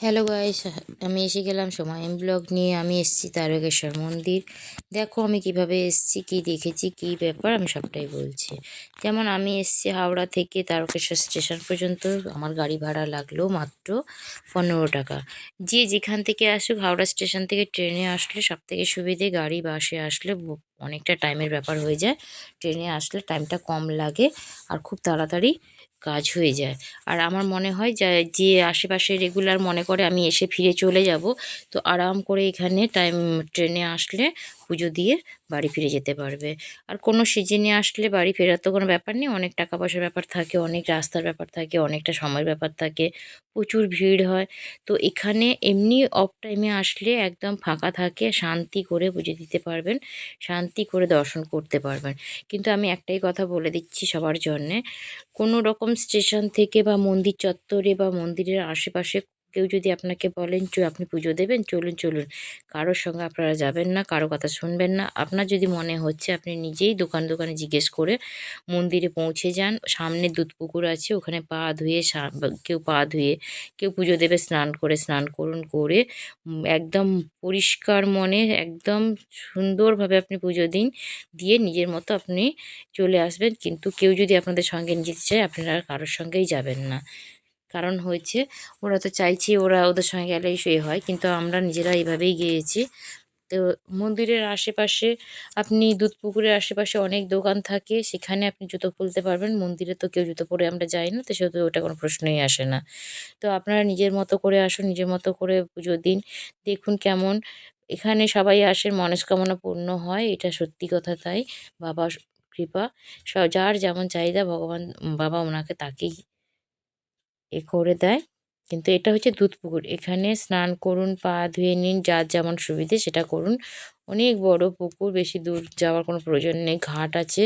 Hello guys আমি এসে গেলাম সময় ব্লগ নিয়ে। আমি এসেছি তারকেশ্বর মন্দির। দেখো আমি কীভাবে এসেছি, কি দেখেছি, কি ব্যাপার, আমি সবটাই বলছি। যেমন আমি এসেছি হাওড়া থেকে তারকেশ্বর স্টেশন পর্যন্ত। আমার গাড়ি ভাড়া লাগল মাত্র পনেরো টাকা। যে যেখান থেকে আসুক, হাওড়া স্টেশন থেকে ট্রেনে আসলে সব থেকে সুবিধে গাড়ি, বাসে আসলে অনেকটা টাইমের ব্যাপার হয়ে যায়। ট্রেনে আসলে টাইমটা কম লাগে আর খুব তাড়াতাড়ি কাজ হয়ে যায়। আর আমার মনে হয় যা আশেপাশে রেগুলার মনে করে আমি এসে ফিরে চলে যাব, তো আরাম করে এখানে টাইম ট্রেনে আসলে পুজো দিয়ে বাড়ি ফিরে যেতে পারবে। আর কোনো সিজনে আসলে বাড়ি ফেরার তো কোনো ব্যাপার নেই, অনেক টাকা পয়সার ব্যাপার থাকে, অনেক রাস্তার ব্যাপার থাকে, অনেকটা সময়ের ব্যাপার থাকে, প্রচুর ভিড় হয়। তো এখানে এমনি অফ টাইমে আসলে একদম ফাঁকা থাকে, শান্তি করে পুজো দিতে পারবেন, শান্তি করে দর্শন করতে পারবেন। কিন্তু আমি একটাই কথা বলে দিচ্ছি সবার জন্যে, কোনো রকম স্টেশন থেকে বা মন্দির চত্বরে বা মন্দিরের আশেপাশে কেউ যদি আপনাকে বলেন, চ, আপনি পুজো দেবেন, চলুন চলুন। কারোর সঙ্গে আপনারা যাবেন না, কারও কথা শুনবেন না। আপনার যদি মনে হচ্ছে, আপনি নিজেই দোকান, দোকানে জিজ্ঞেস করে মন্দিরে পৌঁছে যান। সামনে দুধ পুকুর আছে, ওখানে পা ধুয়ে কেউ পা ধুয়ে, কেউ পুজো দেবে, স্নান করে, স্নান করুন, করে একদম পরিষ্কার মনে, একদম সুন্দরভাবে আপনি পুজো দিন, দিয়ে নিজের মতো আপনি চলে আসবেন। কিন্তু কেউ যদি আপনাদের সঙ্গে নিয়ে যেতে চায়, আপনারা কারোর সঙ্গেই যাবেন না। কারণ হয়েছে। ওরা তো চাইছে ওরা ওদের সঙ্গে গেলেই সে হয়, কিন্তু আমরা নিজেরা এইভাবেই গিয়েছি। তো মন্দিরের আশেপাশে আপনি দুধ পুকুরের আশেপাশে অনেক দোকান থাকে, সেখানে আপনি জুতো খুলতে পারবেন। মন্দিরে তো কেউ জুতো পরে আমরা যাই না, তো সেহেতু ওটা কোনো প্রশ্নই আসে না। তো আপনারা নিজের মতো করে আসুন, নিজের মতো করে পুজো দিন, দেখুন কেমন। এখানে সবাই আসেন মনস্কামনা পূর্ণ হয়, এটা সত্যি কথা তাই। বাবা কৃপা যার যেমন চাহিদা, ভগবান, বাবা ওনাকে তাকেই এ করে দেয়। কিন্তু এটা হচ্ছে দুধ পুকুর এখানে স্নান করুন, পা ধুয়ে নিন, যার যেমন সুবিধে সেটা করুন। অনেক বড় পুকুর, বেশি দূর যাওয়ার কোনো প্রয়োজন নেই। ঘাট আছে,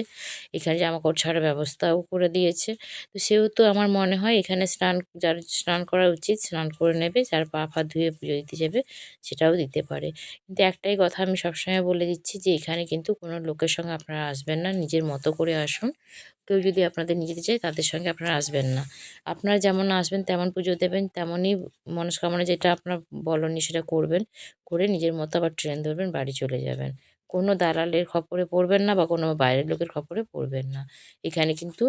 এখানে জামাকাপড় ছাড়ার ব্যবস্থাও করে দিয়েছে। তো সেহেতু আমার মনে হয় এখানে স্নান, যার স্নান করা উচিত স্নান করে নেবে, যার পা ফা ধুয়ে পুজো দিতে যাবে সেটাও দিতে পারে। কিন্তু একটাই কথা আমি সবসময় বলে দিচ্ছি যে এখানে কিন্তু কোনো লোকের সঙ্গে আপনারা আসবেন না, নিজের মতো করে আসুন। কেউ যদি আপনাদের নিয়ে যেতে চায় তাদের সঙ্গে আপনারা আসবেন না। আপনারা যেমন আসবেন তেমন পুজো দেবেন, তেমনই মনস্কামনা যেটা আপনার বলনি সেটা করবেন। করে নিজের মতো আবার ট্রেন ধরবেন, বাড়ি চলে যাবেন। কোনো দালালের খপ্পরে পড়বেন না বা কোনো বাইরের লোকের খপ্পরে পড়বেন না। এখানে কিন্তু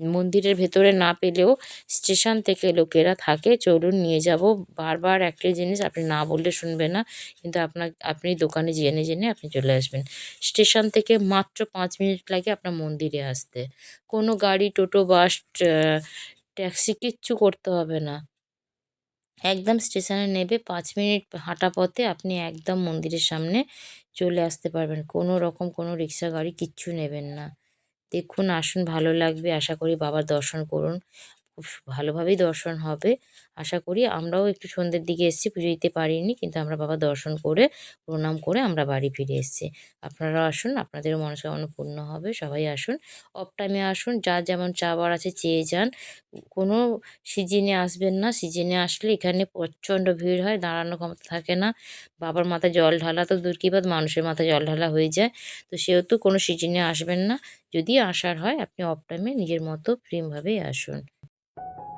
মন্দিরের ভেতরে না পেলেও স্টেশন থেকে লোকেরা থাকে, চলুন নিয়ে যাব। বারবার একটাই জিনিস, আপনি না বললে শুনবে না, কিন্তু আপনার আপনি দোকানে জেনে জেনে আপনি চলে আসবেন। স্টেশন থেকে মাত্র পাঁচ মিনিট লাগে আপনার মন্দিরে আসতে। কোনো গাড়ি, টোটো, বাস ট্যাক্সি কিচ্ছু করতে হবে না। একদম স্টেশনে নেবে। পাঁচ মিনিট হাঁটা পথে আপনি একদম মন্দিরের সামনে চলে আসতে পারবেন। কোনো রকম কোনো রিক্সা, গাড়ি কিচ্ছু নেবেন না। দেখুন, আসুন, ভালো লাগবে। আশা করি বাবার দর্শন করুন। খুব ভালোভাবেই দর্শন হবে। আশা করি আমরাও একটু সন্ধ্যের দিকে এসেছি, পুজো দিতে পারিনি, কিন্তু আমরা বাবা দর্শন করে, প্রণাম করে আমরা বাড়ি ফিরে এসেছি। আপনারাও আসুন আপনাদেরও মনস্কামনা পূর্ণ হবে, সবাই আসুন। অফ টাইমে আসুন, যা যেমন চাওয়ার আছে চেয়ে যান। কোনো সিজনে আসবেন না সিজনে আসলে এখানে প্রচণ্ড ভিড় হয় দাঁড়ানো ক্ষমতা থাকে না। বাবার মাথায় জল ঢালা তো দূর কি বাদ মানুষের মাথায় জল ঢালা হয়ে যায়। তো সেহেতু কোনো সিজনে আসবেন না। যদি আসার হয়, আপনি অফ টাইমে নিজের মতো ফ্রিভাবেই আসুন। Thank you.